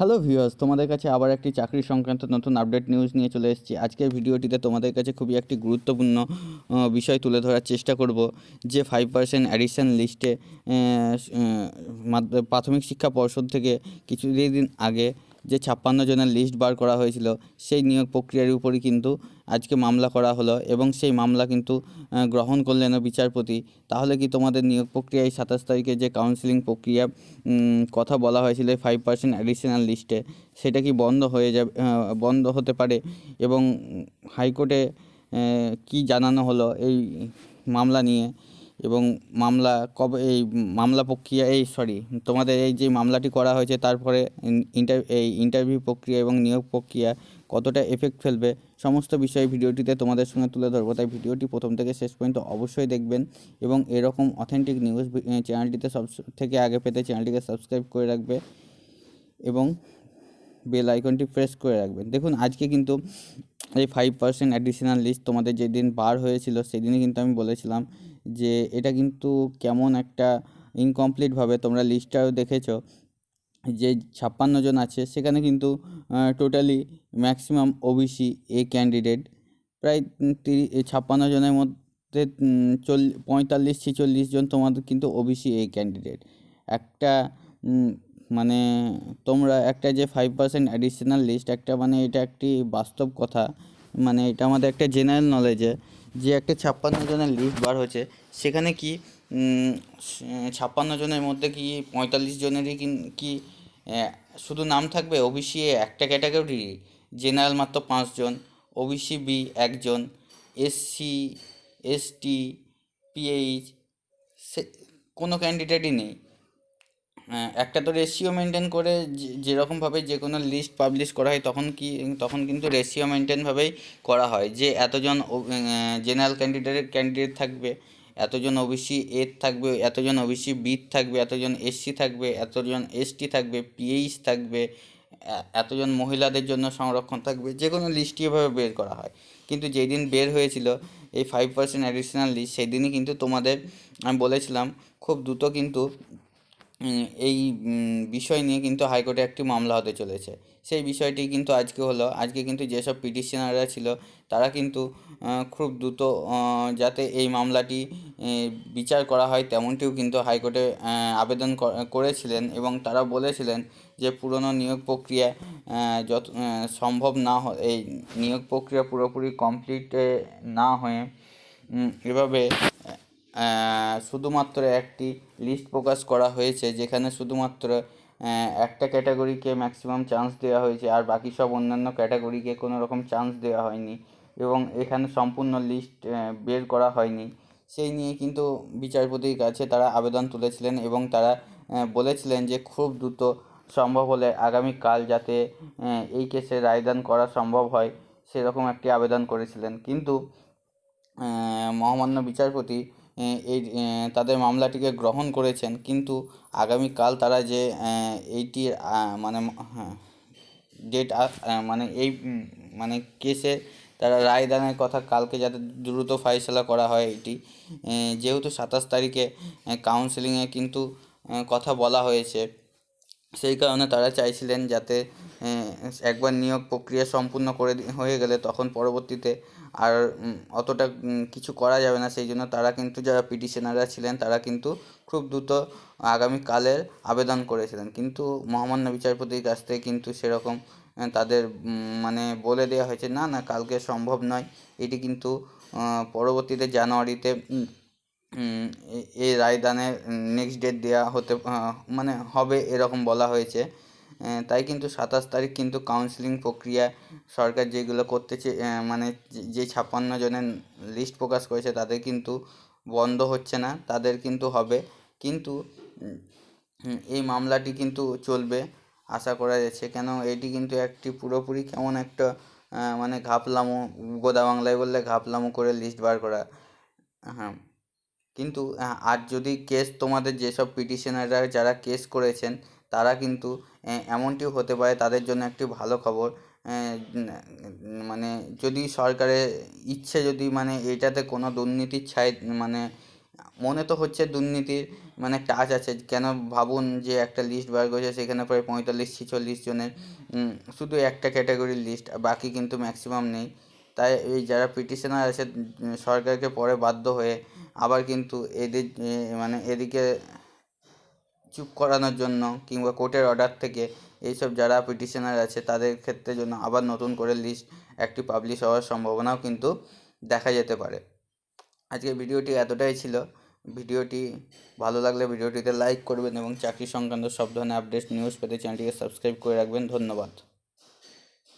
Hello viewers তোমাদের কাছে আবার একটি চাকরি সংক্রান্ত নতুন আপডেট নিউজ নিয়ে চলে এসেছি। আজকের ভিডিওটিতে তোমাদের কাছে খুবই একটি গুরুত্বপূর্ণ বিষয় তুলে ধরার চেষ্টা করব, যে ফাইভ পার্সেন্ট অ্যাডিশন লিস্টে প্রাথমিক শিক্ষা পর্ষদ থেকে কিছুদিন আগে যে ছাপ্পান্ন জনের লিস্ট বার করা হয়েছিল, সেই নিয়োগ প্রক্রিয়ার উপরই কিন্তু আজকে মামলা করা হলো এবং সেই মামলা কিন্তু গ্রহণ করলেন বিচারপতি। তাহলে কি তোমাদের নিয়োগ প্রক্রিয়ায় সাতাশ তারিখে যে কাউন্সিলিং প্রক্রিয়া কথা বলা হয়েছিল ফাইভ পার্সেন্ট অ্যাডিশনাল লিস্টে সেটা কি বন্ধ হয়ে যাবে বন্ধ হতে পারে এবং হাইকোর্টে কি জানানো হলো এই মামলা নিয়ে? এবং মামলা কবে, এই মামলা প্রক্রিয়া, এই সরি তোমাদের এই যে মামলাটি করা হয়েছে, তারপরে ইন্টার, এই ইন্টারভিউ প্রক্রিয়া এবং নিয়োগ প্রক্রিয়া কতটা এফেক্ট ফেলবে, সমস্ত বিষয় ভিডিওটিতে তোমাদের সঙ্গে তুলে ধরবো। তাই ভিডিওটি প্রথম থেকে শেষ পর্যন্ত অবশ্যই দেখবেন এবং এরকম অথেন্টিক নিউজ চ্যানেলটিতে সব থেকে আগে পেতে চ্যানেলটিকে সাবস্ক্রাইব করে রাখবে এবং বেল আইকনটি প্রেস করে রাখবেন দেখুন, আজকে কিন্তু এই ফাইভ পার্সেন্ট অ্যাডিশনাল লিস্ট তোমাদের যেদিন বার হয়েছিল, সেদিনই কিন্তু আমি বলেছিলাম যে এটা কিন্তু কেমন একটা ইনকমপ্লিটভাবে তোমরা লিস্টটাও দেখেছ। যে ছাপ্পান্ন জন আছে, সেখানে কিন্তু totally maximum OBC A candidate প্রায় তিরি ছাপ্পান্ন জনের মধ্যে চল, পঁয়তাল্লিশ, ছেচল্লিশ জন তোমাদের কিন্তু ওবিসি এ ক্যান্ডিডেট একটা মানে তোমরা একটা যে ফাইভ পার্সেন্ট অ্যাডিশনাল লিস্ট একটা মানে এটা একটি বাস্তব কথা। মানে এটা আমাদের একটা জেনারেল নলেজে যে একটা ছাপ্পান্ন জনের লিস্ট বার হয়েছে, সেখানে কি ছাপ্পান্ন জনের মধ্যে কি পঁয়তাল্লিশ জনেরই কি- শুধু নাম থাকবে? ওবিসি একটা ক্যাটাগরি জেনারেল মাত্র পাঁচজন ওবিসি বি একজন এসসি এসটি পিএইচ সে, কোনো ক্যান্ডিডেটই নেই। একটা তো রেশিও মেনটেন করে যেরকমভাবে যে কোনো লিস্ট পাবলিশ করা হয়, তখন কি, তখন কিন্তু রেশিও মেনটেনভাবেই করা হয় যে, এতজন জেনারেল ক্যান্ডিডেট ক্যান্ডিডেট থাকবে, এতজন ওবিসি এর থাকবে, এতজন ওবিসি বির থাকবে, এতজন এসসি থাকবে, এতজন এসটি থাকবে পিএইচ থাকবে এতজন মহিলাদের জন্য সংরক্ষণ থাকবে, যে কোনো লিস্টই এভাবে বের করা হয়। কিন্তু যেদিন বের হয়েছিল, এই ফাইভ পার্সেন্ট অ্যাডিশনাল লিস্ট সেদিনই কিন্তু তোমাদের, আমি বলেছিলাম, খুব দ্রুত কিন্তু এই বিষয় নিয়ে কিন্তু হাইকোর্টে একটি মামলা হতে চলেছে। সেই বিষয়টি কিন্তু আজকে হলো, আজকে কিন্তু যেসব পিটিশনাররা ছিল, তারা কিন্তু খুব দ্রুত যাতে এই মামলাটি বিচার করা হয় তেমনটিও কিন্তু হাইকোর্টে আবেদন করেছিলেন এবং তারা বলেছিলেন যে পুরনো নিয়োগ প্রক্রিয়া যত সম্ভব না হয় এই নিয়োগ প্রক্রিয়া পুরোপুরি কমপ্লিট না হয়ে এভাবে শুধুমাত্র একটি লিস্ট প্রকাশ করা হয়েছে, যেখানে শুধুমাত্র একটা ক্যাটাগরিকে ম্যাক্সিমাম চান্স দেওয়া হয়েছে, আর বাকি সব অন্যান্য ক্যাটাগরিকে কোনো রকম চান্স দেওয়া হয়নি এবং এখানে সম্পূর্ণ লিস্ট বের করা হয়নি। সেই নিয়ে কিন্তু বিচারপতির কাছে তারা আবেদন তুলেছিলেন এবং তারা বলেছিলেন যে খুব দ্রুত সম্ভব হলে আগামীকাল যাতে এই কেসে রায়দান করা সম্ভব হয়, সেরকম একটি আবেদন করেছিলেন। কিন্তু মহামান্য বিচারপতি এই তাদের মামলাটিকে গ্রহণ করেছেন। কিন্তু আগামীকাল তারা যে এইটির মানে হ্যাঁ ডেট মানে এই মানে কেসে তারা রায়দানের কথা কালকে যাতে দ্রুত ফাইসলা করা হয় এটি যেহেতু সাতাশ তারিখে কাউন্সেলিংয়ে কিন্তু কথা বলা হয়েছে। সেই কারণে তারা চাইছিলেন যাতে একবার নিয়োগ প্রক্রিয়া সম্পূর্ণ করে হয়ে গেলে তখন পরবর্তীতে আর অতটা কিছু করা যাবে না। সেই জন্য তারা কিন্তু যারা পিটিশনাররা ছিলেন তারা কিন্তু খুব দ্রুত আগামীকালের আবেদন করেছিলেন। কিন্তু মহামান্য বিচারপতির কাছ থেকে কিন্তু সেরকম তাদের মানে বলে দেওয়া হয়েছে, না না, কালকে সম্ভব নয়। এটি কিন্তু পরবর্তীতে জানুয়ারিতে এই রায়দানের নেক্সট ডেট দেওয়া হতে মানে হবে এরকম বলা হয়েছে। তাই কিন্তু সাতাশ তারিখ কিন্তু কাউন্সিলিং প্রক্রিয়া সরকার যেগুলো করতে মানে যে ছাপ্পান্ন জনের লিস্ট প্রকাশ করেছে, তাদের কিন্তু বন্ধ হচ্ছে না, তাদের কিন্তু হবে। কিন্তু এই মামলাটি কিন্তু চলবে, আশা করা যাচ্ছে। কেন, এটি কিন্তু একটি পুরোপুরি কেমন একটা মানে ঘাপলামো, গোদা বাংলায় বললে ঘাপলামো করে লিস্ট বার করা। হ্যাঁ। কিন্তু আর যদি কেস তোমাদের যেসব পিটিশনাররা যারা কেস করেছেন, তারা কিন্তু এমনটিও হতে পারে তাদের জন্য একটি ভালো খবর। মানে যদি সরকারের ইচ্ছে যদি মানে এটাতে কোনো দুর্নীতির ছাই মানে মনে তো হচ্ছে দুর্নীতির মানে টাচ আছে। কেন ভাবুন যে একটা লিস্ট বার করেছে, সেখানে প্রায় পঁয়তাল্লিশ ছেচল্লিশ জনের শুধু একটা ক্যাটাগরির লিস্ট বাকি কিন্তু ম্যাক্সিমাম নেই। তাই এই যারা পিটিশনার আছে সরকারকে পরে বাধ্য হয়ে আবার কিন্তু এদের মানে এদিকে চুপ করানোর জন্য কিংবা কোর্টের অর্ডার থেকে এইসব যারা পিটিশনার আছে, তাদের ক্ষেত্রে জন্য আবার নতুন করে লিস্ট একটি পাবলিশ হওয়ার সম্ভাবনাও কিন্তু দেখা যেতে পারে। আজকে ভিডিওটি এতটাই ছিল। ভিডিওটি ভালো লাগলে ভিডিওটিতে লাইক করবেন এবং চাকরি সংক্রান্ত সব ধরনের আপডেট নিউজ পেতে চ্যানেলটিকে সাবস্ক্রাইব করে রাখবেন। ধন্যবাদ।